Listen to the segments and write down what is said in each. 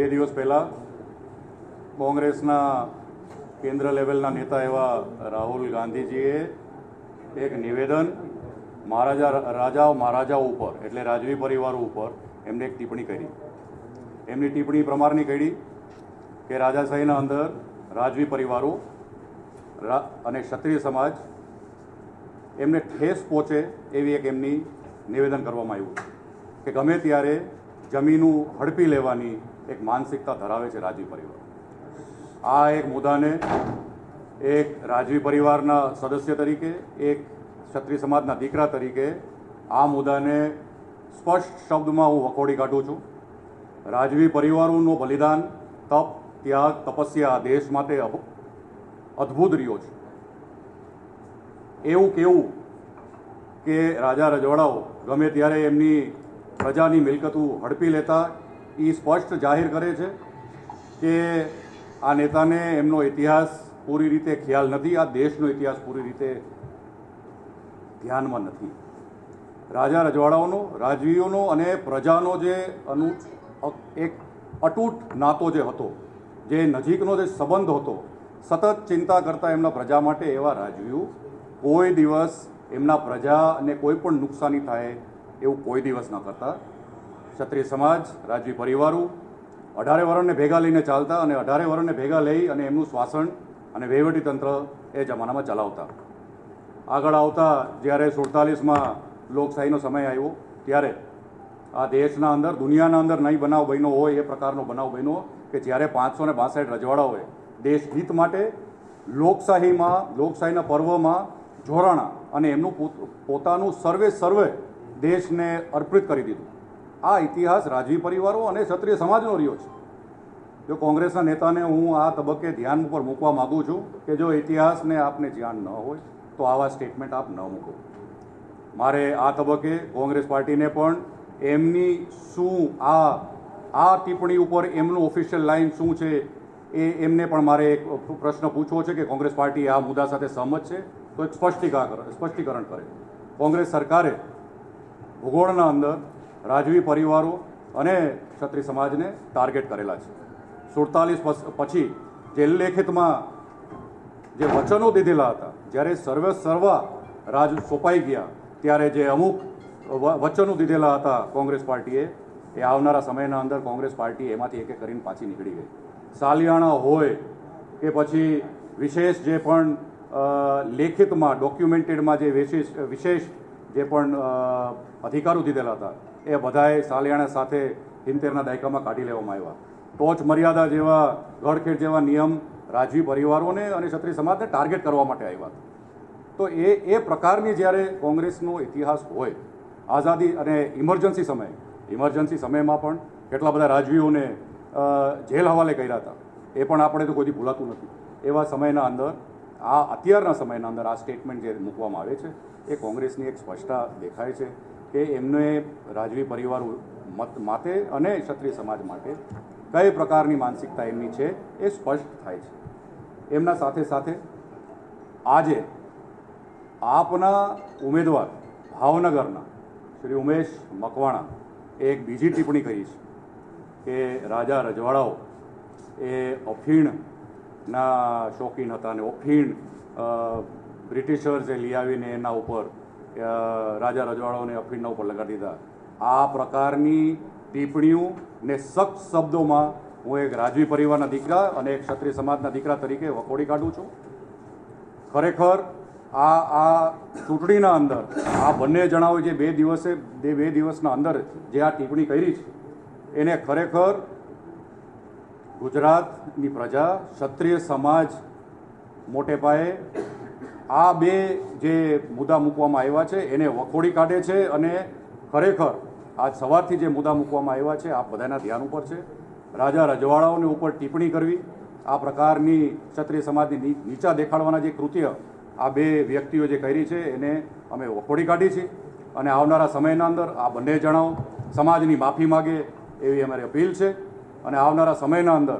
બે દિવસ પહેલાં કોંગ્રેસના કેન્દ્ર લેવલના નેતા એવા રાહુલ ગાંધીજીએ એક નિવેદન, મહારાજા, રાજાઓ મહારાજાઓ ઉપર, એટલે રાજવી પરિવારો ઉપર એમને એક ટિપ્પણી કરી. એમની ટિપ્પણી પ્રમાણની કરી કે રાજાશાહીના અંદર રાજવી પરિવારો અને ક્ષત્રિય સમાજ એમને ઠેસ પહોંચે એવી એક એમની નિવેદન કરવામાં આવ્યું. કે ગમે ત્યારે જમીનું હડપી લેવાની એક માનસિકતા ધરાવે છે રાજવી પરિવાર. આ એક મુદ્દાને એક રાજવી પરિવારના સદસ્ય તરીકે, એક ક્ષત્રિય સમાજના દીકરા તરીકે આ મુદ્દાને સ્પષ્ટ શબ્દમાં હું વખોડી કાઢું છું. રાજવી પરિવારોનું બલિદાન, તપ, ત્યાગ, તપસ્યા દેશ માટે અદ્ભુત રહ્યો છે. એવું કેવું કે રાજા રજવાડાઓ ગમે ત્યારે એમની પ્રજાની મિલકતો હડપી લેતા એ સ્પષ્ટ જાહેર કરે છે કે આ નેતાને એમનો ઇતિહાસ પૂરી રીતે ખ્યાલ નથી, આ દેશનો ઇતિહાસ પૂરી રીતે ધ્યાનમાં નથી. રાજા રજવાડાઓનો, રાજવીઓનો અને પ્રજાનો જે અનુ એક અતૂટ નાતો જે હતો, જે નજીકનો જે સંબંધ હતો, સતત ચિંતા કરતા એમના પ્રજા માટે એવા રાજવીઓ કોઈ દિવસ એમના પ્રજાને કોઈ પણ નુકસાની થાય એવું કોઈ દિવસ ન કરતા. ક્ષત્રિય સમાજ, રાજવી પરિવારો અઢારે વર્ણને ભેગા લઈને ચાલતા અને અઢારે વર્ણને ભેગા લઈ અને એમનું શ્વાસન અને વહીવટીતંત્ર એ જમાનામાં ચલાવતા. આગળ આવતા જ્યારે સુડતાલીસમાં લોકશાહીનો સમય આવ્યો, ત્યારે આ દેશના અંદર, દુનિયાના અંદર નહીં બનાવ બન્યો હોય, એ પ્રકારનો બનાવ બન્યો કે જ્યારે પાંચસો ને બાસઠ રજવાડાઓએ દેશ હિત માટે લોકશાહીમાં, લોકશાહીના પર્વમાં જોડાણા અને એમનું પોત- પોતાનું સર્વે સર્વે દેશને અર્પિત કરી દીધું. આ ઇતિહાસ રાજવી પરિવારો અને ક્ષત્રિય સમાજનો રહ્યો છે. જો કોંગ્રેસના નેતાને હું આ તબક્કે ધ્યાન ઉપર મૂકવા માગું છું કે જો ઇતિહાસને આપને ધ્યાન ન હોય, તો આવા સ્ટેટમેન્ટ આપ ન મૂકો. મારે આ તબક્કે કોંગ્રેસ પાર્ટીને પણ એમની શું આ આ ટિપ્પણી ઉપર એમનું ઓફિશિયલ લાઇન શું છે એ એમને પણ મારે એક પ્રશ્ન પૂછવો છે કે કોંગ્રેસ પાર્ટી આ મુદ્દા સાથે સહમત છે? તો એક સ્પષ્ટીકરણ સ્પષ્ટીકરણ કરે. કોંગ્રેસ સરકારે ભૂગોળના અંદર રાજવી પરિવારો અને ક્ષત્રિય સમાજને ટાર્ગેટ કરેલા છે. સુડતાલીસ પછી જે લેખિતમાં જે વચનો દીધેલા હતા, જ્યારે સર્વે સર્વા રાજ સોંપાઈ ગયા, ત્યારે જે અમુક વચનો દીધેલા હતા કોંગ્રેસ પાર્ટીએ, એ આવનારા સમયના અંદર કોંગ્રેસ પાર્ટી એમાંથી એક એક કરીને પાછી નીકળી ગઈ. સાલિયાણા હોય કે પછી વિશેષ જે પણ લેખિતમાં ડોક્યુમેન્ટેડમાં જે વિશેષ વિશેષ જે પણ અધિકારો દીધેલા હતા, એ બધાએ સાલિયાણા સાથે સિત્તેરના દાયકામાં કાઢી લેવામાં આવ્યા. ટોચ મર્યાદા જેવા ગળખેડ જેવા નિયમ રાજવી પરિવારોને અને ક્ષત્રિય સમાજને ટાર્ગેટ કરવા માટે આવ્યા તો એ એ પ્રકારની જ્યારે કોંગ્રેસનો ઇતિહાસ હોય, આઝાદી અને ઇમરજન્સી સમયે, ઇમરજન્સી સમયમાં પણ કેટલા બધા રાજવીઓને જેલ હવાલે કર્યા હતા, એ પણ આપણે તો કોઈથી ભૂલાતું નથી. એવા સમયના અંદર, આ અત્યારના સમયના અંદર આ સ્ટેટમેન્ટ જે મૂકવામાં આવે છે એ કોંગ્રેસની એક સ્પષ્ટતા દેખાય છે કે એમને રાજવી પરિવાર મત માટે અને ક્ષત્રિય સમાજ માટે કઈ પ્રકારની માનસિકતા એમની છે એ સ્પષ્ટ થાય છે. એમના સાથે સાથે આજે આપના ઉમેદવાર ભાવનગરના શ્રી ઉમેશ મકવાણા એક બીજી ટિપ્પણી કરી છે કે રાજા રજવાડાઓ એ અફીણના શોખીન હતા અને અફીણ બ્રિટિશર્સે લઈ આવીને એના ઉપર રાજા રજવાડાઓને અફીણના ઉપર લગાડી દીધા. આ પ્રકારની ટિપ્પણીઓ ને સખ્ત શબ્દોમાં હું એક રાજવી પરિવારના દીકરા અને એક ક્ષત્રિય સમાજના દીકરા તરીકે વખોડી કાઢું છું. ખરેખર આ આ ચૂંટણીના અંદર, આ બંને જણાવે જે બે દિવસે બે બે દિવસના અંદર જે આ ટિપ્પણી કરી છે, એને ખરેખર ગુજરાતની પ્રજા, ક્ષત્રિય સમાજ મોટે પાયે આ બે જે મુદ્દા મૂકવામાં આવ્યા છે, એને વખોડી કાઢે છે અને ખરેખર આજ સવારથી જે મુદ્દા મૂકવામાં આવ્યા છે આ બધાના ધ્યાન ઉપર છે. રાજા રજવાડાઓની ઉપર ટિપ્પણી કરવી, આ પ્રકારની ક્ષત્રિય સમાજની નીચા દેખાડવાના જે કૃત્ય આ બે વ્યક્તિઓ જે કરી છે, એને અમે વખોડી કાઢી છે. અને આવનારા સમયના અંદર આ બંને જણાઓ સમાજની માફી માગે એવી અમારી અપીલ છે. અને આવનારા સમયના અંદર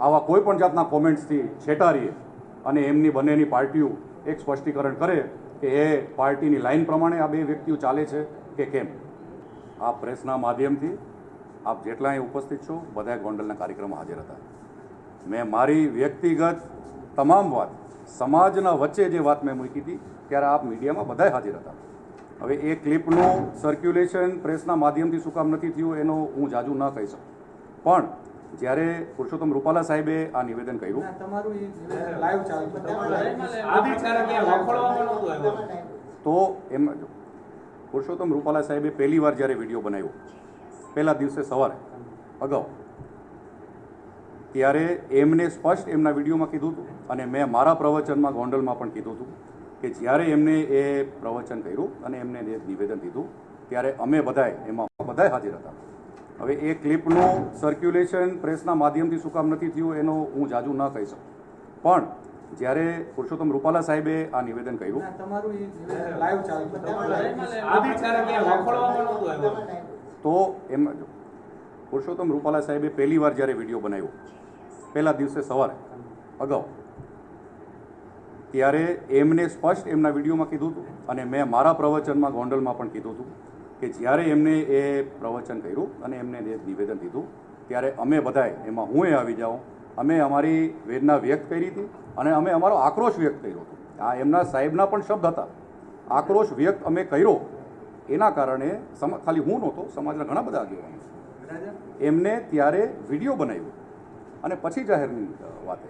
આવા કોઈ પણ જાતના કોમેન્ટ્સથી છેટારીએ અને એમની બંનેની પાર્ટીઓ એક સ્પષ્ટીકરણ કરે કે એ પાર્ટીની લાઈન પ્રમાણે આ બે વ્યક્તિઓ ચાલે છે કે કેમ? આ પ્રેસના માધ્યમથી આપ જેટલા અહીં ઉપસ્થિત છો બધા ગોંડલના કાર્યક્રમમાં હાજર હતા. મેં મારી વ્યક્તિગત તમામ વાત સમાજના વચ્ચે જે વાત મેં મૂકી હતી, ત્યારે આપ મીડિયામાં બધાય હાજર હતા. હવે એ ક્લિપનું સર્ક્યુલેશન પ્રેસના માધ્યમથી શું કામ નથી થયું એનો હું જાજુ ન કહી શકું. પણ જ્યારે પુરુષોત્તમ રૂપાલા સાહેબે આ નિવેદન કર્યું. તો એમ પુરુષોત્તમ રૂપાલા સાહેબે પહેલી વાર જ્યારે વીડિયો બનાવ્યો પહેલા દિવસે સવારે અગાઉ ત્યારે એમને સ્પષ્ટ એમના વિડીયોમાં કીધું હતું અને મેં મારા પ્રવચનમાં ગોંડલમાં પણ કીધું હતું કે જ્યારે એમને એ પ્રવચન કર્યું અને એમને નિવેદન દીધું ત્યારે અમે બધાય એમાં બધાય હાજર હતા. હવે એ ક્લિપનું સર્ક્યુલેશન પ્રેસના માધ્યમથી શું કામ નથી થયું એનો હું જાજુ ન કહી શકું. પણ જ્યારે પુરુષોત્તમ રૂપાલા સાહેબે આ નિવેદન કર્યું આવ્યું. તો એમ પુરુષોત્તમ રૂપાલા સાહેબે પહેલી વાર જ્યારે વીડિયો બનાવ્યો પહેલા દિવસે સવારે અગાઉ ત્યારે એમને સ્પષ્ટ એમના વિડીયોમાં કીધું હતું અને મેં મારા પ્રવચનમાં ગોંડલમાં પણ કીધું હતું. કે જ્યારે એમને એ પ્રવચન કર્યું અને એમને એ નિવેદન દીધું ત્યારે અમે બધાય એમાં હું એ આવી જાઉં અમે અમારી વેદના વ્યક્ત કરી હતી અને અમે અમારો આક્રોશ વ્યક્ત કર્યો હતો. આ એમના સાહેબના પણ શબ્દ હતા. આક્રોશ વ્યક્ત અમે કર્યો એના કારણે ખાલી હું નહોતો સમાજના ઘણા બધા આગેવાનો એમને ત્યારે વીડિયો બનાવ્યો અને પછી જાહેરની વાત